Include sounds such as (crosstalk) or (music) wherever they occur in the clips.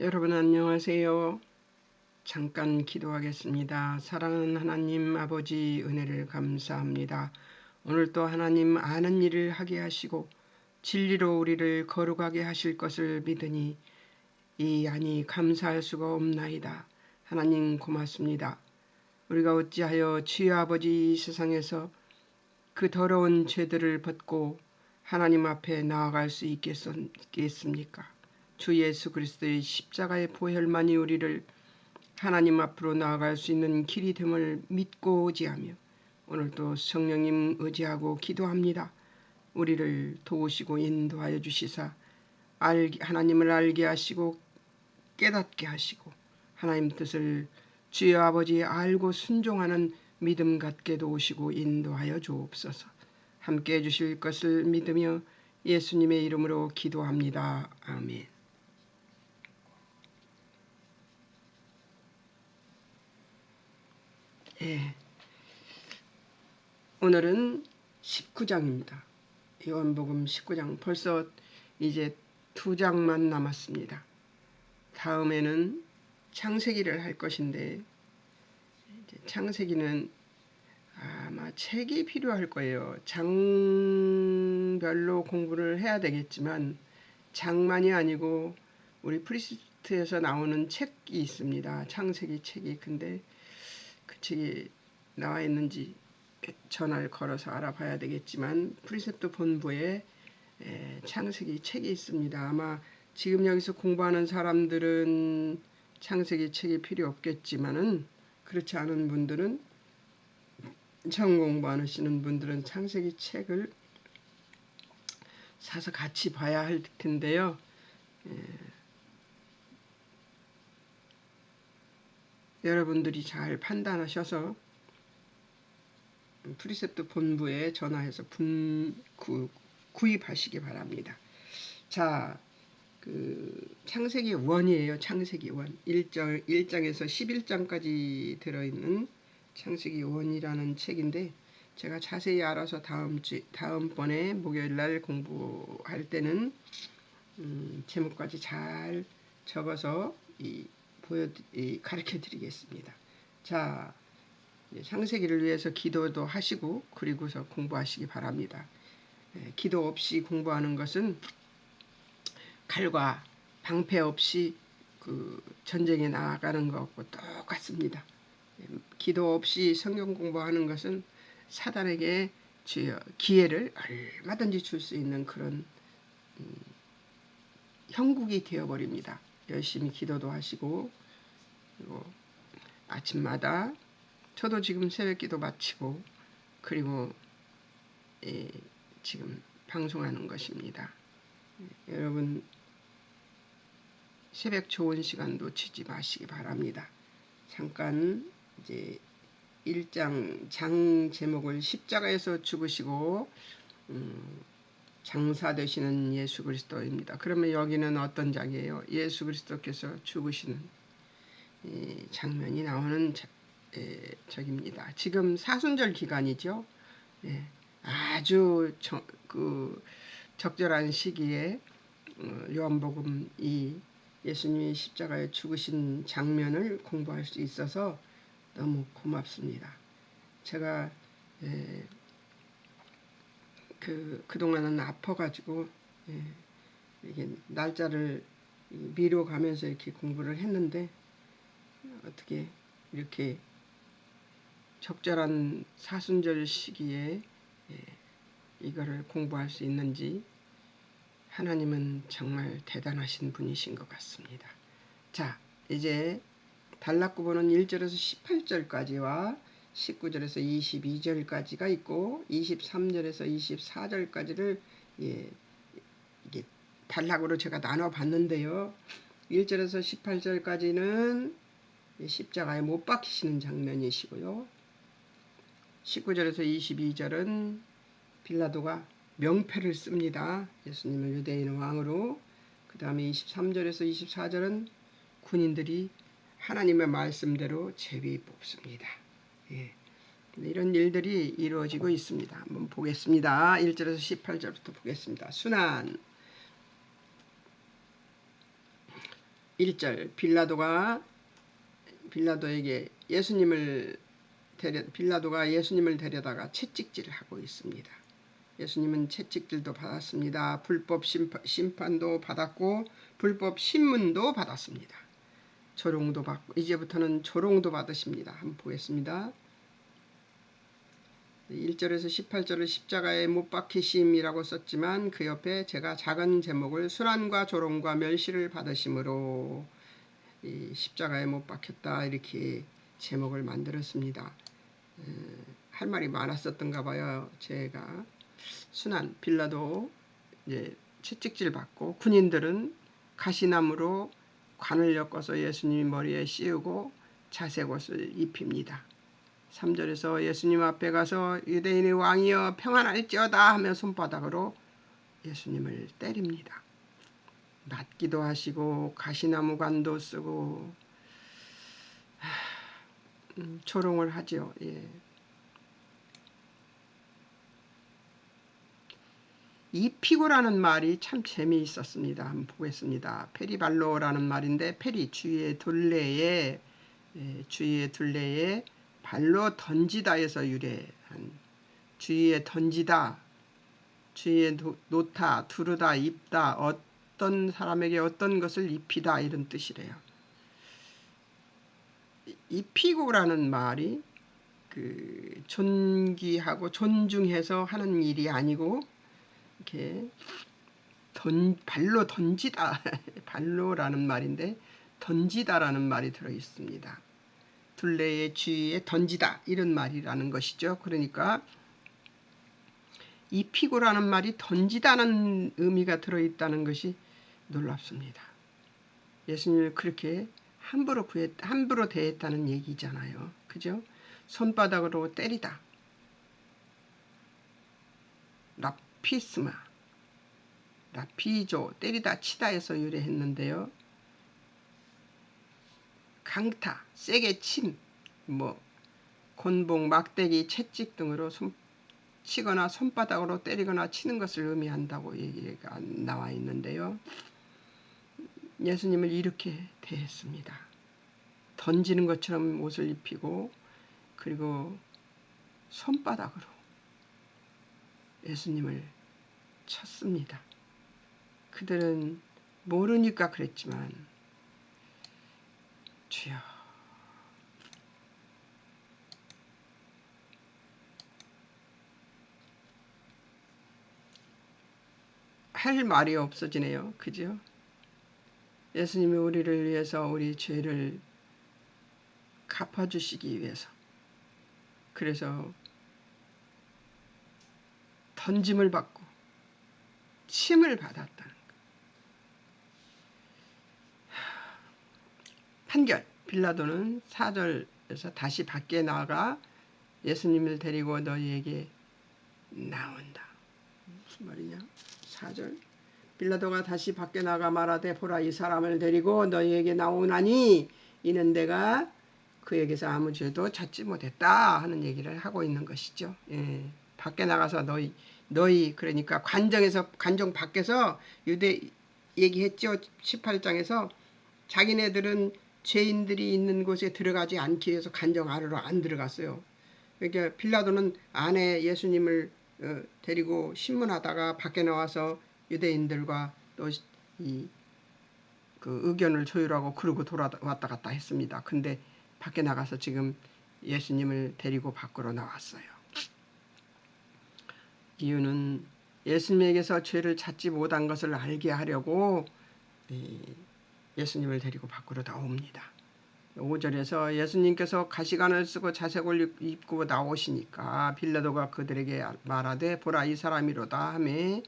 여러분 안녕하세요. 잠깐 기도하겠습니다. 사랑하는 하나님 아버지 은혜를 감사합니다. 오늘 또 하나님 아는 일을 하게 하시고 진리로 우리를 거룩하게 하실 것을 믿으니 이 안이 감사할 수가 없나이다. 하나님 고맙습니다. 우리가 어찌하여 주여 아버지 이 세상에서 그 더러운 죄들을 벗고 하나님 앞에 나아갈 수 있겠습니까? 주 예수 그리스도의 십자가의 보혈만이 우리를 하나님 앞으로 나아갈 수 있는 길이 됨을 믿고 의지하며 오늘도 성령님 의지하고 기도합니다. 우리를 도우시고 인도하여 주시사 하나님을 알게 하시고 깨닫게 하시고 하나님 뜻을 주여 아버지 알고 순종하는 믿음 갖게 도우시고 인도하여 주옵소서. 함께 해주실 것을 믿으며 예수님의 이름으로 기도합니다. 아멘. 예. 오늘은 19장입니다. 요한복음 19장 벌써 이제 두 장만 남았습니다. 다음에는 창세기를 할 것인데 창세기는 아마 책이 필요할 거예요. 장별로 공부를 해야 되겠지만 장만이 아니고 우리 프리스트에서 나오는 책이 있습니다. 창세기 책이 근데 그 책이 나와 있는지 전화를 걸어서 알아봐야 되겠지만 프리셉트 본부에 창세기 책이 있습니다. 아마 지금 여기서 공부하는 사람들은 창세기 책이 필요 없겠지만은 그렇지 않은 분들은 처음 공부하시는 분들은 창세기 책을 사서 같이 봐야 할 텐데요. 여러분들이 잘 판단하셔서 프리셉트 본부에 전화해서 분, 구, 구입하시기 바랍니다. 자, 그 창세기 원이에요. 창세기 원. 1장, 1장에서 11장까지 들어있는 창세기 원이라는 책인데 제가 자세히 알아서 다음 주 다음번에 목요일 날 공부할 때는 음, 제목까지 잘 적어서 이 보여 가르쳐 드리겠습니다. 자, 창세기를 위해서 기도도 하시고 그리고서 공부하시기 바랍니다. 예, 기도 없이 공부하는 것은 칼과 방패 없이 그 전쟁에 나가는 것과 똑같습니다. 예, 기도 없이 성경 공부하는 것은 사단에게 기회를 얼마든지 줄 수 있는 그런 음, 형국이 되어버립니다. 열심히 기도도 하시고 그리고 아침마다 저도 지금 새벽기도 마치고 그리고 예, 지금 방송하는 것입니다. 예, 여러분 새벽 좋은 시간 놓치지 마시기 바랍니다. 잠깐 이제 1장 장 제목을 십자가에서 죽으시고 음, 장사 되시는 예수 그리스도입니다. 그러면 여기는 어떤 장이에요? 예수 그리스도께서 죽으시는 장면이 나오는 에, 저입니다. 지금 사순절 기간이죠. 예, 아주 저, 그 적절한 시기에 어, 요한복음 이 예수님이 십자가에 죽으신 장면을 공부할 수 있어서 너무 고맙습니다. 제가 에, 그 그동안은 아파가지고 예, 이게 날짜를 미뤄 가면서 이렇게 공부를 했는데 어떻게 이렇게 적절한 사순절 시기에 예, 이거를 공부할 수 있는지 하나님은 정말 대단하신 분이신 것 같습니다. 자, 이제 단락구보는 1절에서 18절까지와 19절에서 22절까지가 있고 23절에서 24절까지를 예, 이게 단락으로 제가 나눠 봤는데요. 1절에서 18절까지는 십자가에 못 박히시는 장면이시고요. 19절에서 22절은 빌라도가 명패를 씁니다. 예수님을 유대인 왕으로. 그 다음에 23절에서 24절은 군인들이 하나님의 말씀대로 제비 뽑습니다. 예. 이런 일들이 이루어지고 있습니다. 한번 보겠습니다. 1절에서 18절부터 보겠습니다. 순환 1절 빌라도가 빌라도에게 예수님을 데려 빌라도가 예수님을 데려다가 채찍질을 하고 있습니다. 예수님은 채찍질도 받았습니다. 불법 심판, 심판도 받았고 불법 신문도 받았습니다. 조롱도 받고 이제부터는 조롱도 받으십니다. 한번 보겠습니다. 1절에서 18절을 십자가에 못 박히심이라고 썼지만 그 옆에 제가 작은 제목을 순환과 조롱과 멸시를 받으심으로 십자가에 못 박혔다 이렇게 제목을 만들었습니다. 할 말이 많았었던가 봐요. 제가 순환 빌라도 채찍질 받고 군인들은 가시나무로 관을 엮어서 예수님 머리에 씌우고 자색 옷을 입힙니다. 3절에서 예수님 앞에 가서 유대인의 왕이여 평안할지어다 하며 손바닥으로 예수님을 때립니다. 맞기도 하시고 가시나무 관도 쓰고 음, 조롱을 하죠. 예. 이 피고라는 말이 참 재미있었습니다. 한번 보겠습니다. 페리발로라는 말인데 페리 주위의 둘레에 예, 주위의 둘레에 발로 던지다에서 유래한 주위에 던지다, 주위에 놓다, 두르다, 입다, 어떤 사람에게 어떤 것을 입히다 이런 뜻이래요. 입히고라는 말이 그 존귀하고 존중해서 하는 일이 아니고 이렇게 던 발로 던지다 (laughs) 발로라는 말인데 던지다라는 말이 들어 있습니다. 둘레의 주위에 던지다 이런 말이라는 것이죠. 그러니까 이 피고라는 말이 던지다는 의미가 들어 있다는 것이 놀랍습니다. 예수님을 그렇게 함부로 구했, 함부로 대했다는 얘기잖아요. 그죠? 손바닥으로 때리다. 라 피스마, 라피조, 때리다, 치다에서 유래했는데요. 강타, 세게 침, 뭐 곤봉, 막대기, 채찍 등으로 손, 치거나 손바닥으로 때리거나 치는 것을 의미한다고 얘기가 나와 있는데요. 예수님을 이렇게 대했습니다. 던지는 것처럼 옷을 입히고 그리고 손바닥으로 예수님을 쳤습니다. 그들은 모르니까 그랬지만 주여 할 말이 없어지네요. 그죠? 예수님이 우리를 위해서 우리 죄를 갚아주시기 위해서 그래서 던짐을 받고 침을 받았다. 판결 빌라도는 4절에서 다시 밖에 나가 예수님을 데리고 너희에게 나온다. 무슨 말이냐? 4절 빌라도가 다시 밖에 나가 말하되 보라 이 사람을 데리고 너희에게 나오나니 이는 내가 그에게서 아무 죄도 찾지 못했다 하는 얘기를 하고 있는 것이죠. 예. 밖에 나가서 너희 너희 그러니까 관정에서 관정 밖에서 유대 얘기했죠. 18장에서 자기네들은 죄인들이 있는 곳에 들어가지 않기 위해서 간정 안으로 안 들어갔어요. 그러니까 빌라도는 안에 예수님을 어, 데리고 신문하다가 밖에 나와서 유대인들과 또이 그 의견을 조율하고 그러고 돌아왔다 갔다 했습니다. 근데 밖에 나가서 지금 예수님을 데리고 밖으로 나왔어요. 이유는 예수님에게서 죄를 찾지 못한 것을 알게 하려고 예수님을 데리고 밖으로 나옵니다. 5절에서 예수님께서 가시관을 쓰고 자색을 입고 나오시니까 빌라도가 그들에게 말하되 보라 이 사람이로다 하매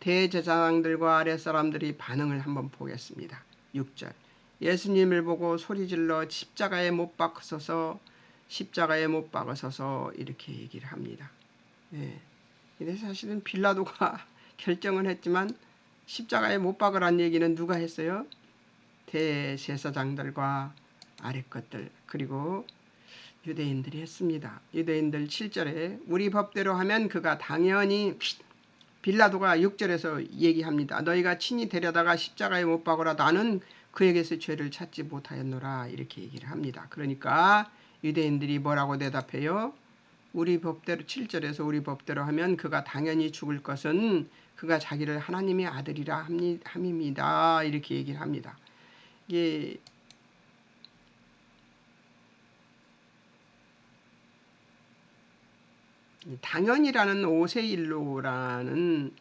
대제사장들과 아랫사람들이 반응을 한번 보겠습니다. 6절 예수님을 보고 소리질러 십자가에 못 박으셔서 십자가에 못 박으셔서 이렇게 얘기를 합니다. 예. 근데 사실은 빌라도가 (laughs) 결정을 했지만 십자가에 못 박으란 얘기는 누가 했어요? 대제사장들과 아랫 것들 그리고 유대인들이 했습니다. 유대인들 7절에 우리 법대로 하면 그가 당연히 빌라도가 6절에서 얘기합니다. 너희가 친히 데려다가 십자가에 못 박으라 나는 그에게서 죄를 찾지 못하였노라 이렇게 얘기를 합니다. 그러니까 유대인들이 뭐라고 대답해요? 우리 법대로 7절에서 우리 법대로 하면 그가 당연히 죽을 것은 그가 자기를 하나님의 아들이라 함입니다. 이렇게 얘기를 합니다. 이게 당연이라는 오세일로라는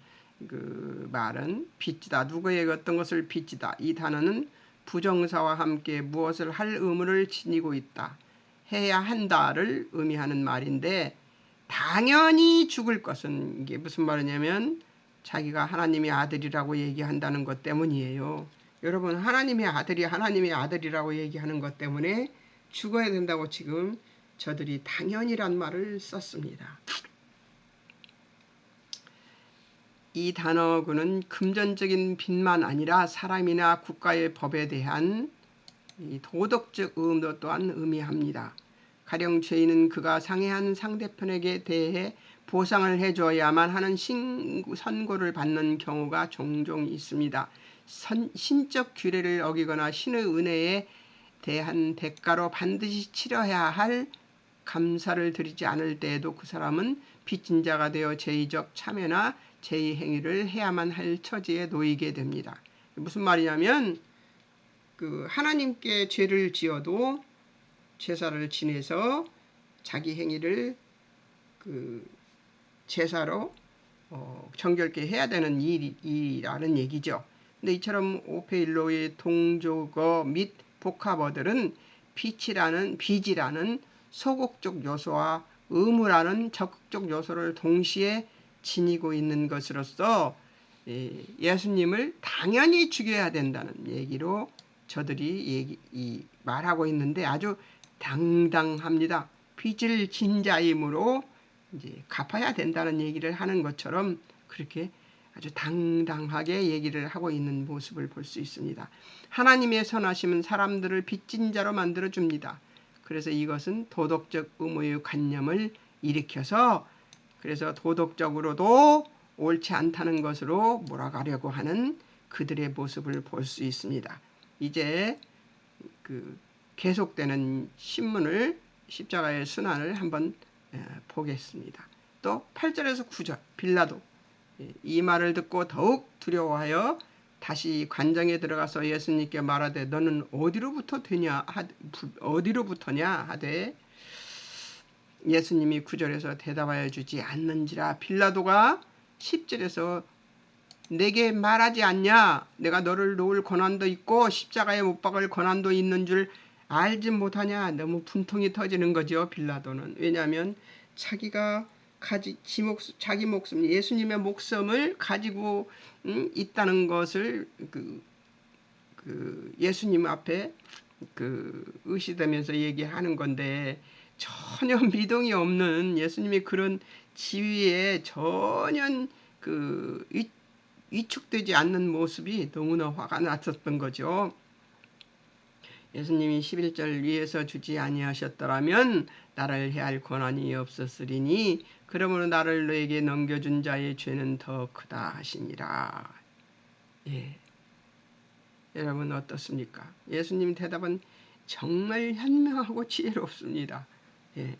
그 말은 빚지다 누구에게 어떤 것을 빚지다 이 단어는 부정사와 함께 무엇을 할 의무를 지니고 있다 해야 한다를 의미하는 말인데 당연히 죽을 것은 이게 무슨 말이냐면 자기가 하나님의 아들이라고 얘기한다는 것 때문이에요. 여러분 하나님의 아들이 하나님의 아들이라고 얘기하는 것 때문에 죽어야 된다고 지금 저들이 당연이란 말을 썼습니다. 이 단어구는 금전적인 빚만 아니라 사람이나 국가의 법에 대한 도덕적 의도 또한 의미합니다. 가령 죄인은 그가 상해한 상대편에게 대해 보상을 해줘야만 하는 선고를 받는 경우가 종종 있습니다. 선, 신적 규례를 어기거나 신의 은혜에 대한 대가로 반드시 치러야 할 감사를 드리지 않을 때에도 그 사람은 빚진 자가 되어 제의적 참여나 제의 행위를 해야만 할 처지에 놓이게 됩니다. 무슨 말이냐면 그 하나님께 죄를 지어도 제사를 지내서 자기 행위를 그 제사로 어, 정결케 해야 되는 일이라는 얘기죠. 근데 이처럼 오페일로의 동조어 및 복합어들은 빛이라는 비지라는 소극적 요소와 의무라는 적극적 요소를 동시에 지니고 있는 것으로서 예수님을 당연히 죽여야 된다는 얘기로 저들이 얘기, 이, 말하고 있는데 아주 당당합니다. 빚을 진 자이므로 이제 갚아야 된다는 얘기를 하는 것처럼 그렇게 아주 당당하게 얘기를 하고 있는 모습을 볼 수 있습니다. 하나님의 선하심은 사람들을 빚진 자로 만들어 줍니다. 그래서 이것은 도덕적 의무의 관념을 일으켜서 그래서 도덕적으로도 옳지 않다는 것으로 몰아가려고 하는 그들의 모습을 볼 수 있습니다. 이제 그 계속되는 신문을 십자가의 순환을 한번 보겠습니다. 또 8절에서 9절 빌라도. 이 말을 듣고 더욱 두려워하여 다시 관장에 들어가서 예수님께 말하되 너는 어디로부터 되냐 어디로부터냐 하되 예수님이 구절에서 대답하여 주지 않는지라. 빌라도가 10절에서 내게 말하지 않냐? 내가 너를 놓을 권한도 있고 십자가에 못 박을 권한도 있는 줄 알지 못하냐 너무 분통이 터지는 거죠 빌라도는 왜냐하면 자기가 가지 목숨, 자기 목숨 예수님의 목숨을 가지고 음, 있다는 것을 그, 그 예수님 앞에 그 의시되면서 얘기하는 건데 전혀 (laughs) 미동이 없는 예수님이 그런 지위에 전혀 그 위축되지 않는 모습이 너무나 화가 났었던 거죠. 예수님이 11절 위에서 주지 아니하셨더라면 나를 해할 권한이 없었으리니 그러므로 나를 너에게 넘겨준 자의 죄는 더 크다 하시니라. 예. 여러분 어떻습니까? 예수님 대답은 정말 현명하고 지혜롭습니다. 예.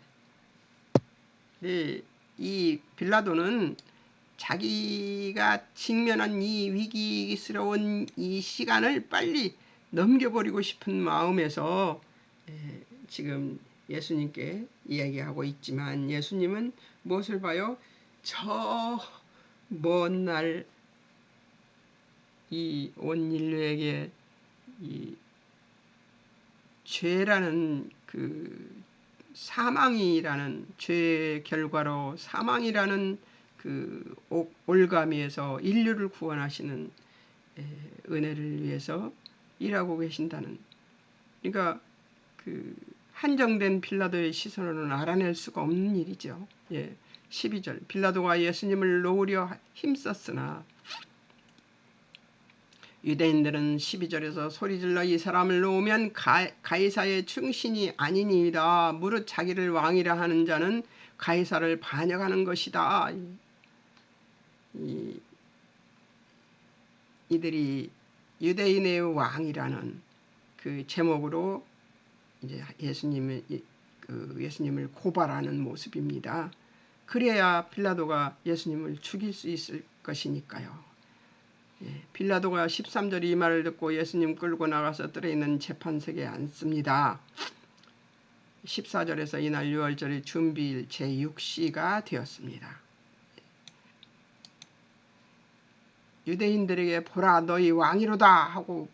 예. 이 빌라도는 자기가 직면한 이 위기스러운 이 시간을 빨리 넘겨버리고 싶은 마음에서 예, 지금 예수님께 이야기하고 있지만 예수님은 무엇을 봐요? 저 먼 날 이 온 인류에게 이 죄라는 그 사망이라는 죄 결과로 사망이라는 그 올가미에서 인류를 구원하시는 은혜를 위해서 일하고 계신다는 그러니까 그 한정된 빌라도의 시선으로는 알아낼 수가 없는 일이죠. 예. 12절 빌라도가 예수님을 놓으려 힘썼으나 유대인들은 12절에서 소리질러 이 사람을 놓으면 가, 가이사의 충신이 아니니이다. 무릇 자기를 왕이라 하는 자는 가이사를 반역하는 것이다. 이, 이들이 유대인의 왕이라는 그 제목으로 이제 예수님을 그 예수님을 고발하는 모습입니다. 그래야 빌라도가 예수님을 죽일 수 있을 것이니까요. 예, 빌라도가 13절 이 말을 듣고 예수님 끌고 나가서 뜰에 있는 재판석에 앉습니다. 14절에서 이날 6월절이 준비일 제6시가 되었습니다. 유대인들에게 보라 너희 왕이로다 하고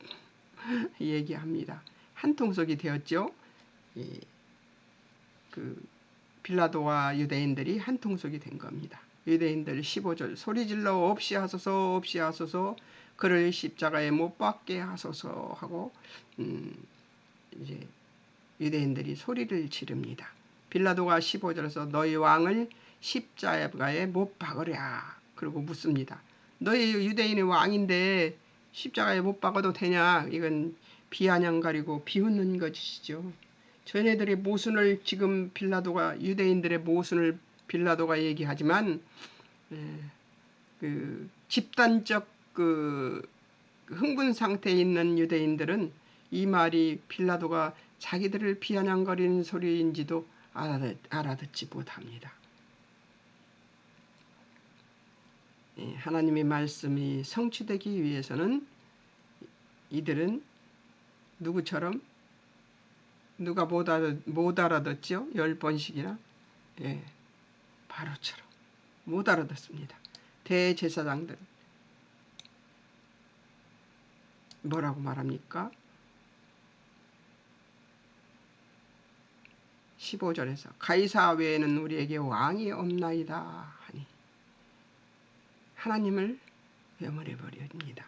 (laughs) 얘기합니다. 한통속이 되었죠. 예, 그 빌라도와 유대인들이 한통속이 된 겁니다. 유대인들 15절 소리질러 없이 하소서 없이 하소서 그를 십자가에 못 박게 하소서 하고 음, 이제 유대인들이 소리를 지릅니다. 빌라도가 15절에서 너희 왕을 십자가에 못 박으랴 그리고 묻습니다. 너희 유대인의 왕인데 십자가에 못 박아도 되냐? 이건 비아냥 가리고 비웃는 것이죠. 전애들의 모순을 지금 빌라도가 유대인들의 모순을 빌라도가 얘기하지만 예, 그 집단적 그 흥분 상태에 있는 유대인들은 이 말이 빌라도가 자기들을 비아냥거리는 소리인지도 알아듣, 지 못합니다. 예, 하나님의 말씀이 성취되기 위해서는 이들은 누구처럼 누가 못, 알아, 못 알아듣죠? 열 번씩이나 예, 바로처럼 못 알아듣습니다. 대제사장들 뭐라고 말합니까? 15절에서 가이사 외에는 우리에게 왕이 없나이다 하나님을 외면해 버립니다.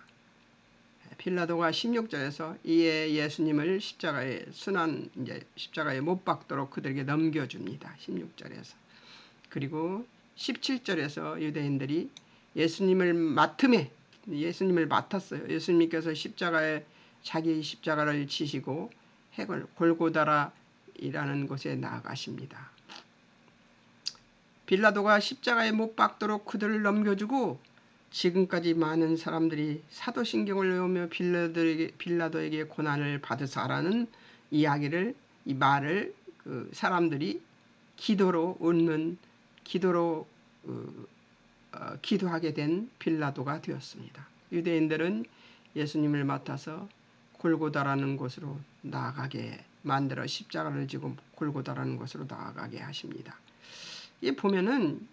빌라도가 16절에서 이에 예수님을 십자가에 순환 이제 십자가에 못 박도록 그들에게 넘겨줍니다. 16절에서 그리고 17절에서 유대인들이 예수님을 맡음에 예수님을 맡았어요. 예수님께서 십자가에 자기 십자가를 지시고 핵을 골고다라이라는 곳에 나아가십니다. 빌라도가 십자가에 못 박도록 그들을 넘겨주고 지금까지 많은 사람들이 사도신경을 외우며 빌라도에게, 빌라도에게 고난을 받으사라는 이야기를 이 말을 그 사람들이 기도로 얻는 기도로 어, 어, 기도하게 된 빌라도가 되었습니다. 유대인들은 예수님을 맡아서 골고다라는 곳으로 나아가게 만들어 십자가를 지고 골고다라는 곳으로 나아가게 하십니다. 이 보면은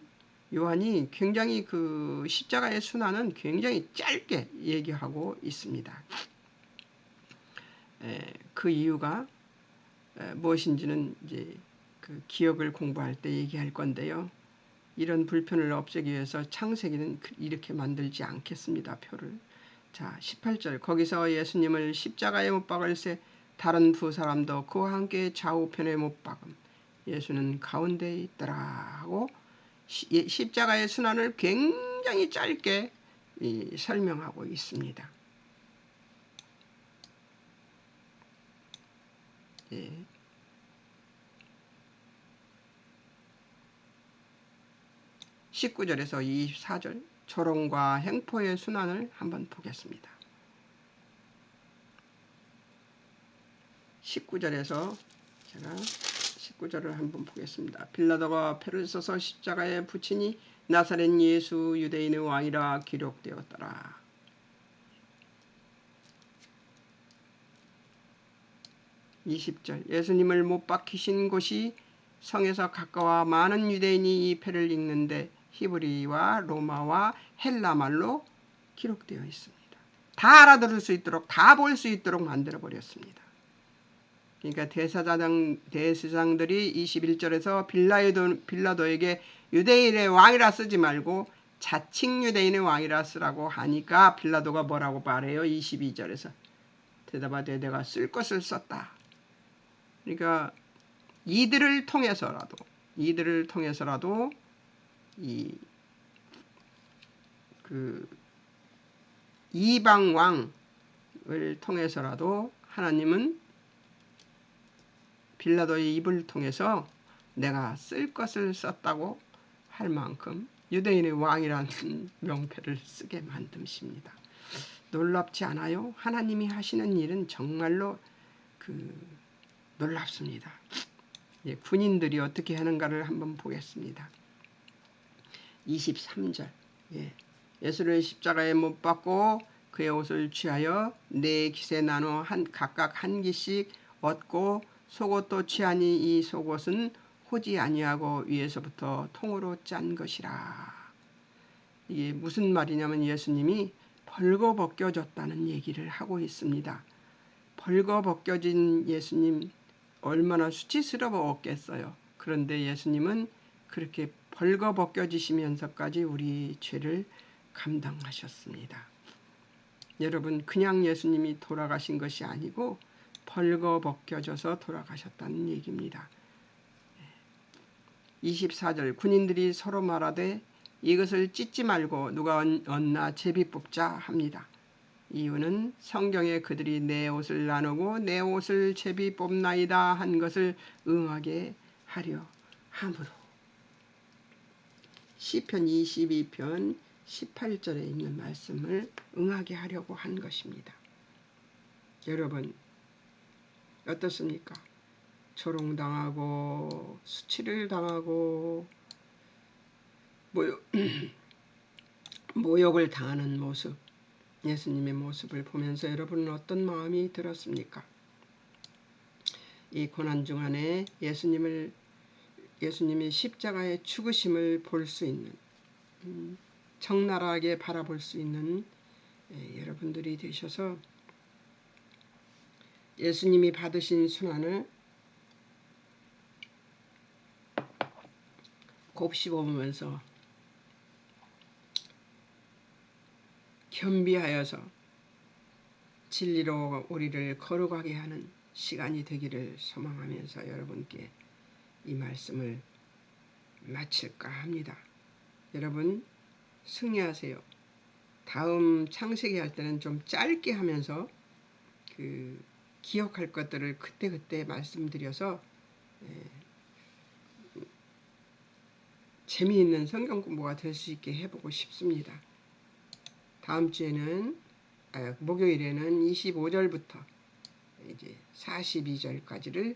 요한이 굉장히 그 십자가의 순환은 굉장히 짧게 얘기하고 있습니다. 에, 그 이유가 에, 무엇인지는 이제 그 기억을 공부할 때 얘기할 건데요. 이런 불편을 없애기 위해서 창세기는 그 이렇게 만들지 않겠습니다. 표를. 자, 18절. 거기서 예수님을 십자가에 못 박을세 다른 두 사람도 그와 함께 좌우편에 못 박음. 예수는 가운데에 있더라 하고 예, 십자가의 순환을 굉장히 짧게 설명하고 있습니다. 예. 19절에서 24절 조롱과 행포의 순환을 한번 보겠습니다. 19절에서 제가 19절을 한번 보겠습니다. 빌라도가 패를 써서 십자가에 붙이니 나사렛 예수 유대인의 왕이라 기록되었더라. (20절) 예수님을 못 박히신 곳이 성에서 가까워 많은 유대인이 이 패를 읽는데 히브리와 로마와 헬라 말로 기록되어 있습니다. 다 알아들을 수 있도록 다 볼 수 있도록 만들어 버렸습니다. 그러니까 대사장 대사장들이 21절에서 빌라도, 빌라도에게 유대인의 왕이라 쓰지 말고 자칭 유대인의 왕이라 쓰라고 하니까 빌라도가 뭐라고 말해요? 22절에서 대답하되 내가 쓸 것을 썼다. 그러니까 이들을 통해서라도 이들을 통해서라도 이 그 이방 왕을 통해서라도 하나님은 빌라도의 입을 통해서 내가 쓸 것을 썼다고 할 만큼 유대인의 왕이라는 (laughs) 명패를 쓰게 만드십니다. 놀랍지 않아요? 하나님이 하시는 일은 정말로 그 놀랍습니다. 예, 군인들이 어떻게 하는가를 한번 보겠습니다. 23절 예, 예수를 십자가에 못 박고 그의 옷을 취하여 네 깃에 나눠 한 각각 한 기씩 얻고 속옷도 취하니 이 속옷은 호지 아니하고 위에서부터 통으로 짠 것이라. 이게 무슨 말이냐면 예수님이 벌거벗겨졌다는 얘기를 하고 있습니다. 벌거벗겨진 예수님 얼마나 수치스러웠겠어요. 그런데 예수님은 그렇게 벌거벗겨지시면서까지 우리 죄를 감당하셨습니다. 여러분 그냥 예수님이 돌아가신 것이 아니고 벌거벗겨져서 돌아가셨다는 얘기입니다. 24절 군인들이 서로 말하되 이것을 찢지 말고 누가 얻나 제비 뽑자 합니다. 이유는 성경에 그들이 내 옷을 나누고 내 옷을 제비 뽑나이다 한 것을 응하게 하려 함으로. 시편 22편 18절에 있는 말씀을 응하게 하려고 한 것입니다. 여러분 어떻습니까? 조롱당하고 수치를 당하고 모욕, (clears throat) 모욕을 당하는 모습 예수님의 모습을 보면서 여러분은 어떤 마음이 들었습니까? 이 고난 중 안에 예수님을 예수님이 십자가의 죽으심을 볼 수 있는 음, 적나라하게 바라볼 수 있는 예, 여러분들이 되셔서 예수님이 받으신 순환을 곱씹어 보면서 겸비하여서 진리로 우리를 걸어가게 하는 시간이 되기를 소망하면서 여러분께 이 말씀을 마칠까 합니다. 여러분 승리하세요. 다음 창세기 할 때는 좀 짧게 하면서 그 기억할 것들을 그때그때 말씀드려서 예, 재미있는 성경 공부가 될 수 있게 해보고 싶습니다. 다음 주에는 아, 목요일에는 25절부터 이제 42절까지를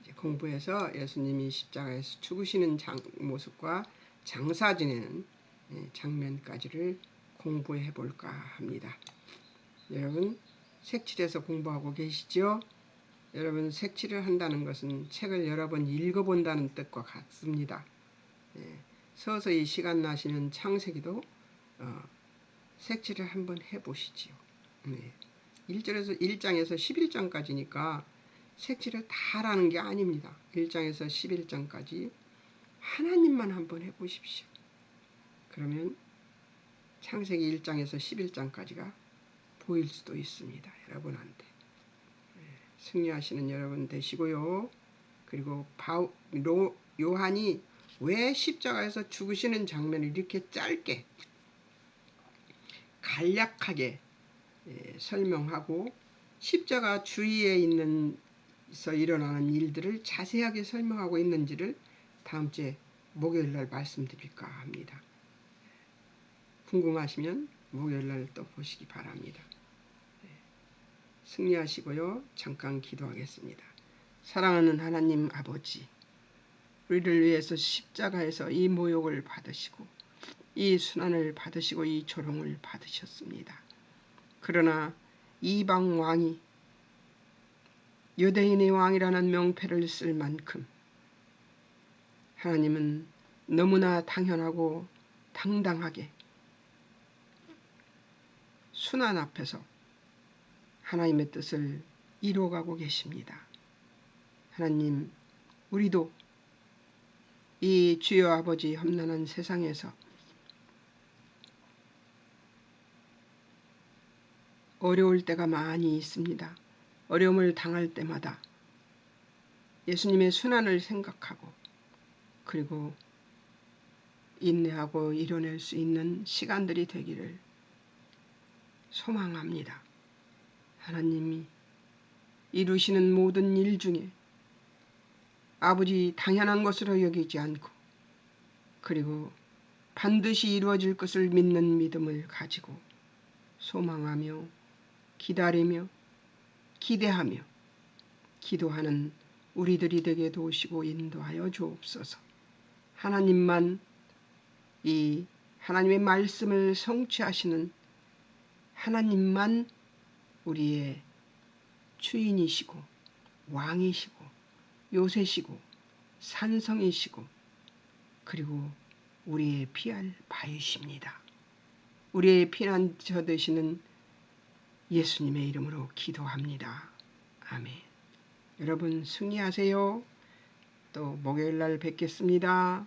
이제 공부해서 예수님이 십자가에서 죽으시는 장, 모습과 장사 지내는 예, 장면까지를 공부해 볼까 합니다. 여러분 색칠해서 공부하고 계시죠? 여러분 색칠을 한다는 것은 책을 여러 번 읽어본다는 뜻과 같습니다. 예, 서서히 시간 나시는 창세기도 어, 색칠을 한번 해보시지요. 네. 1절에서 1장에서 11장까지니까 색칠을 다 하라는 게 아닙니다. 1장에서 11장까지 하나님만 한번 해보십시오. 그러면 창세기 1장에서 11장까지가 보일 수도 있습니다. 여러분한테. 네. 승리하시는 여러분 되시고요. 그리고 바우, 로, 요한이 왜 십자가에서 죽으시는 장면을 이렇게 짧게 간략하게 예, 설명하고 십자가 주위에 있는 서 일어나는 일들을 자세하게 설명하고 있는지를 다음 주에 목요일 날 말씀드릴까 합니다. 궁금하시면 목요일 날 또 보시기 바랍니다. 예, 승리하시고요. 잠깐 기도하겠습니다. 사랑하는 하나님 아버지, 우리를 위해서 십자가에서 이 모욕을 받으시고 이 순환을 받으시고 이 조롱을 받으셨습니다. 그러나 이방 왕이 유대인의 왕이라는 명패를 쓸 만큼 하나님은 너무나 당연하고 당당하게 순환 앞에서 하나님의 뜻을 이루어가고 계십니다. 하나님, 우리도 이 주여 아버지 험난한 세상에서 어려울 때가 많이 있습니다. 어려움을 당할 때마다 예수님의 순환을 생각하고 그리고 인내하고 이뤄낼 수 있는 시간들이 되기를 소망합니다. 하나님이 이루시는 모든 일 중에 아버지 당연한 것으로 여기지 않고 그리고 반드시 이루어질 것을 믿는 믿음을 가지고 소망하며 기다리며 기대하며 기도하는 우리들이 되게 도우시고 인도하여 주옵소서. 하나님만 이 하나님의 말씀을 성취하시는 하나님만 우리의 주인이시고 왕이시고 요새시고 산성이시고 그리고 우리의 피할 바이십니다. 우리의 피난처 되시는 예수님의 이름으로 기도합니다. 아멘. 여러분 승리하세요. 또 목요일 날 뵙겠습니다.